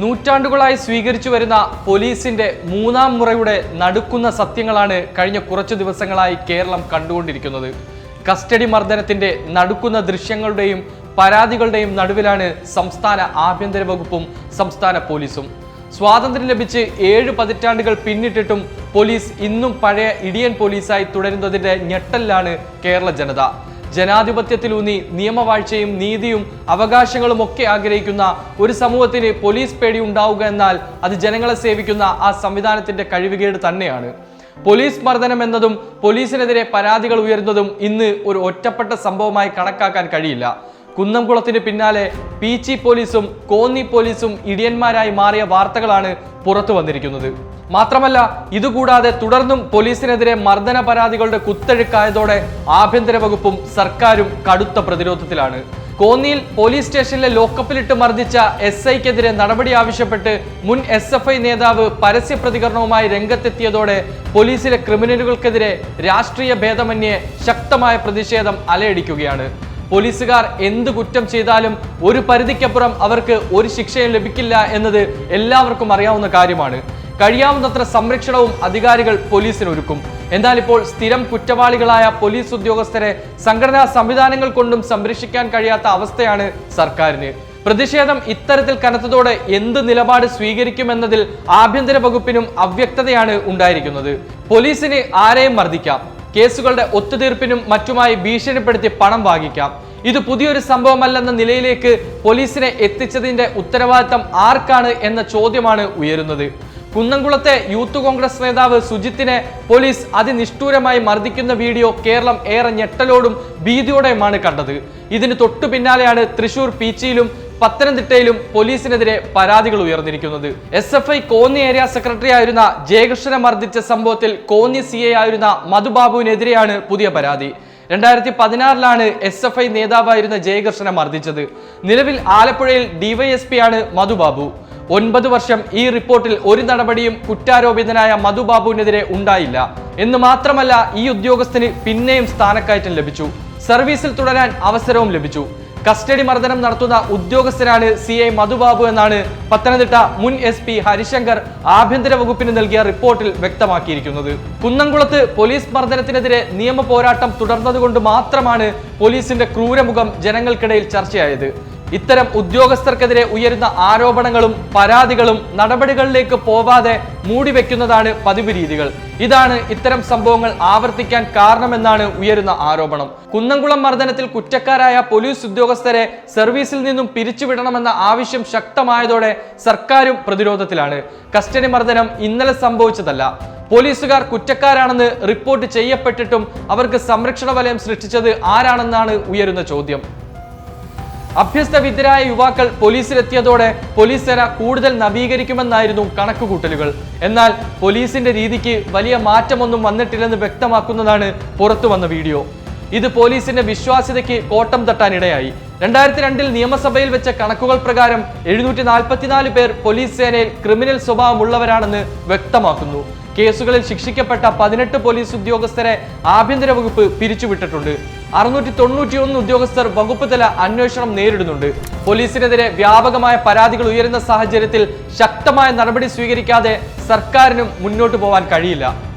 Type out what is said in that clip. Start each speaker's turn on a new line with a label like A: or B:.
A: നൂറ്റാണ്ടുകളായി സ്വീകരിച്ചു വരുന്ന പോലീസിന്റെ മൂന്നാം മുറയുടെ നടുക്കുന്ന സത്യങ്ങളാണ് കഴിഞ്ഞ കുറച്ചു ദിവസങ്ങളായി കേരളം കണ്ടുകൊണ്ടിരിക്കുന്നത്. കസ്റ്റഡി മർദ്ദനത്തിന്റെ നടുക്കുന്ന ദൃശ്യങ്ങളുടെയും പരാതികളുടെയും നടുവിലാണ് സംസ്ഥാന ആഭ്യന്തര വകുപ്പും സംസ്ഥാന പോലീസും. സ്വാതന്ത്ര്യം ലഭിച്ച് ഏഴ് പതിറ്റാണ്ടുകൾ പിന്നിട്ടിട്ടും പോലീസ് ഇന്നും പഴയ ഇടിയൻ പോലീസായി തുടരുന്നതിന്റെ ഞെട്ടലിലാണ് കേരള ജനത. ജനാധിപത്യത്തിലൂന്നി നിയമവാഴ്ചയും നീതിയും അവകാശങ്ങളും ഒക്കെ ആഗ്രഹിക്കുന്ന ഒരു സമൂഹത്തിന് പോലീസ് പേടി ഉണ്ടാവുക എന്നാൽ അത് ജനങ്ങളെ സേവിക്കുന്ന ആ സംവിധാനത്തിന്റെ കഴിവുകേട് തന്നെയാണ്. പോലീസ് മർദ്ദനം എന്നതും പോലീസിനെതിരെ പരാതികൾ ഉയരുന്നതും ഇന്ന് ഒരു ഒറ്റപ്പെട്ട സംഭവമായി കണക്കാക്കാൻ കഴിയില്ല. കുന്നംകുളത്തിന് പിന്നാലെ പീച്ചി പോലീസും കോന്നി പോലീസും ഇടിയന്മാരായി മാറിയ വാർത്തകളാണ് പുറത്തു വന്നിരിക്കുന്നത്. മാത്രമല്ല ഇതുകൂടാതെ തുടർന്നും പോലീസിനെതിരെ മർദ്ദന പരാതികളുടെ കുത്തൊഴുക്കായതോടെ ആഭ്യന്തര വകുപ്പും സർക്കാരും കടുത്ത പ്രതിരോധത്തിലാണ്. കോന്നിയിൽ പോലീസ് സ്റ്റേഷനിലെ ലോക്കപ്പിലിട്ട് മർദ്ദിച്ച എസ് ഐക്കെതിരെ നടപടി ആവശ്യപ്പെട്ട് മുൻ എസ് എഫ് ഐ നേതാവ് പരസ്യ പ്രതികരണവുമായി രംഗത്തെത്തിയതോടെ പോലീസിലെ ക്രിമിനലുകൾക്കെതിരെ രാഷ്ട്രീയ ഭേദമന്യേ ശക്തമായ പ്രതിഷേധം അലയടിക്കുകയാണ്. പോലീസുകാർ എന്ത് കുറ്റം ചെയ്താലും ഒരു പരിധിക്കപ്പുറം അവർക്ക് ഒരു ശിക്ഷയും ലഭിക്കില്ല എന്നത് എല്ലാവർക്കും അറിയാവുന്ന കാര്യമാണ്. കഴിയാവുന്നത്ര സംരക്ഷണവും അധികാരികൾ പോലീസിനൊരുക്കും. എന്നാൽ ഇപ്പോൾ സ്ഥിരം കുറ്റവാളികളായ പോലീസ് ഉദ്യോഗസ്ഥരെ സംഘടനാ സംവിധാനങ്ങൾ കൊണ്ടും സംരക്ഷിക്കാൻ കഴിയാത്ത അവസ്ഥയാണ് സർക്കാരിന്. പ്രതിഷേധം ഇത്തരത്തിൽ കനത്തതോടെ എന്ത് നിലപാട് സ്വീകരിക്കുമെന്നതിൽ ആഭ്യന്തര വകുപ്പിനും അവ്യക്തതയാണ് ഉണ്ടായിരിക്കുന്നത്. പോലീസിന് ആരെയും മർദ്ദിക്കാം. കേസുകളുടെ ഒത്തുതീർപ്പിനും മറ്റുമായി ഭീഷണിപ്പെടുത്തി പണം വാങ്ങിക്കാം. ഇത് പുതിയൊരു സംഭവമല്ലെന്ന നിലയിലേക്ക് പോലീസിനെ എത്തിച്ചതിന്റെ ഉത്തരവാദിത്തം ആർക്കാണ് എന്ന ചോദ്യമാണ് ഉയരുന്നത്. കുന്നംകുളത്തെ യൂത്ത് കോൺഗ്രസ് നേതാവ് സുജിത്തിനെ പോലീസ് അതിനിഷ്ഠൂരമായി മർദ്ദിക്കുന്ന വീഡിയോ കേരളം ഏറെ ഞെട്ടലോടും ഭീതിയോടെയുമാണ് കണ്ടത്. ഇതിന് തൊട്ടു പിന്നാലെയാണ് തൃശൂർ പീച്ചിയിലും പത്തനംതിട്ടയിലും പോലീസിനെതിരെ പരാതികൾ ഉയർന്നിരിക്കുന്നത്. S F I Konni area secretary ആയിരുന്ന ജയകൃഷ്ണനെ മർദ്ദിച്ച സംഭവത്തിൽ കോന്നി സി എ ആയിരുന്ന മധുബാബുവിനെതിരെയാണ് പുതിയ പരാതി. രണ്ടായിരത്തി പതിനാറിലാണ് എസ് എഫ് ഐ നേതാവായിരുന്ന ജയകൃഷ്ണനെ മർദ്ദിച്ചത്. നിലവിൽ ആലപ്പുഴയിൽ ഡിവൈഎസ്പി ആണ് മധുബാബു. ഒൻപത് വർഷം ഈ റിപ്പോർട്ടിൽ ഒരു നടപടിയും കുറ്റാരോപിതനായ മധുബാബുവിനെതിരെ ഉണ്ടായില്ല. എന്ന് മാത്രമല്ല ഈ ഉദ്യോഗസ്ഥന് പിന്നെയും സ്ഥാനക്കയറ്റം ലഭിച്ചു. സർവീസിൽ തുടരാൻ അവസരവും ലഭിച്ചു. കസ്റ്റഡി മർദ്ദനം നടത്തുന്ന ഉദ്യോഗസ്ഥനാണ് സി ഐ മധുബാബു എന്നാണ് പത്തനംതിട്ട മുൻ എസ് പി ഹരിശങ്കർ ആഭ്യന്തര വകുപ്പിന് നൽകിയ റിപ്പോർട്ടിൽ വ്യക്തമാക്കിയിരിക്കുന്നത്. കുന്നംകുളത്ത് പോലീസ് മർദ്ദനത്തിനെതിരെ നിയമ പോരാട്ടം തുടർന്നതുകൊണ്ട് മാത്രമാണ് പോലീസിന്റെ ക്രൂരമുഖം ജനങ്ങൾക്കിടയിൽ ചർച്ചയായത്. ഇത്തരം ഉദ്യോഗസ്ഥർക്കെതിരെ ഉയരുന്ന ആരോപണങ്ങളും പരാതികളും നടപടികളിലേക്ക് പോവാതെ മൂടിവെക്കുന്നതാണ് പതിവ് രീതികൾ. ഇതാണ് ഇത്തരം സംഭവങ്ങൾ ആവർത്തിക്കാൻ കാരണമെന്നാണ് ഉയരുന്ന ആരോപണം. കുന്നംകുളം മർദ്ദനത്തിൽ കുറ്റക്കാരായ പോലീസ് ഉദ്യോഗസ്ഥരെ സർവീസിൽ നിന്നും പിരിച്ചുവിടണമെന്ന ആവശ്യം ശക്തമായതോടെ സർക്കാരും പ്രതിരോധത്തിലാണ്. കസ്റ്റഡി മർദ്ദനം ഇന്നലെ സംഭവിച്ചതല്ല. പോലീസുകാർ കുറ്റക്കാരാണെന്ന് റിപ്പോർട്ട് ചെയ്യപ്പെട്ടിട്ടും അവർക്ക് സംരക്ഷണ വലയം സൃഷ്ടിച്ചത് ആരാണെന്നാണ് ഉയരുന്ന ചോദ്യം. അഭ്യസ്ത വിദ്യരായ യുവാക്കൾ പോലീസിലെത്തിയതോടെ പോലീസ് സേന കൂടുതൽ നവീകരിക്കുമെന്നായിരുന്നു കണക്കുകൂട്ടലുകൾ. എന്നാൽ പോലീസിന്റെ രീതിക്ക് വലിയ മാറ്റമൊന്നും വന്നിട്ടില്ലെന്ന് വ്യക്തമാക്കുന്നതാണ് പുറത്തു വന്ന വീഡിയോ. ഇത് പോലീസിന്റെ വിശ്വാസ്യതയ്ക്ക് കോട്ടം തട്ടാനിടയായി. രണ്ടായിരത്തി രണ്ടിൽ നിയമസഭയിൽ വെച്ച കണക്കുകൾ പ്രകാരം എഴുന്നൂറ്റി നാൽപ്പത്തിനാല് പേർ പോലീസ് സേനയിൽ ക്രിമിനൽ സ്വഭാവമുള്ളവരാണെന്ന് വ്യക്തമാക്കുന്നു. കേസുകളിൽ ശിക്ഷിക്കപ്പെട്ട പതിനെട്ട് പോലീസ് ഉദ്യോഗസ്ഥരെ ആഭ്യന്തര വകുപ്പ് പിരിച്ചുവിട്ടിട്ടുണ്ട്. അറുന്നൂറ്റി തൊണ്ണൂറ്റിയൊന്ന് ഉദ്യോഗസ്ഥർ വകുപ്പ് തല അന്വേഷണം നേരിടുന്നുണ്ട്. പോലീസിനെതിരെ വ്യാപകമായ പരാതികൾ ഉയരുന്ന സാഹചര്യത്തിൽ ശക്തമായ നടപടി സ്വീകരിക്കാതെ സർക്കാരിനും മുന്നോട്ടു പോവാൻ കഴിയില്ല.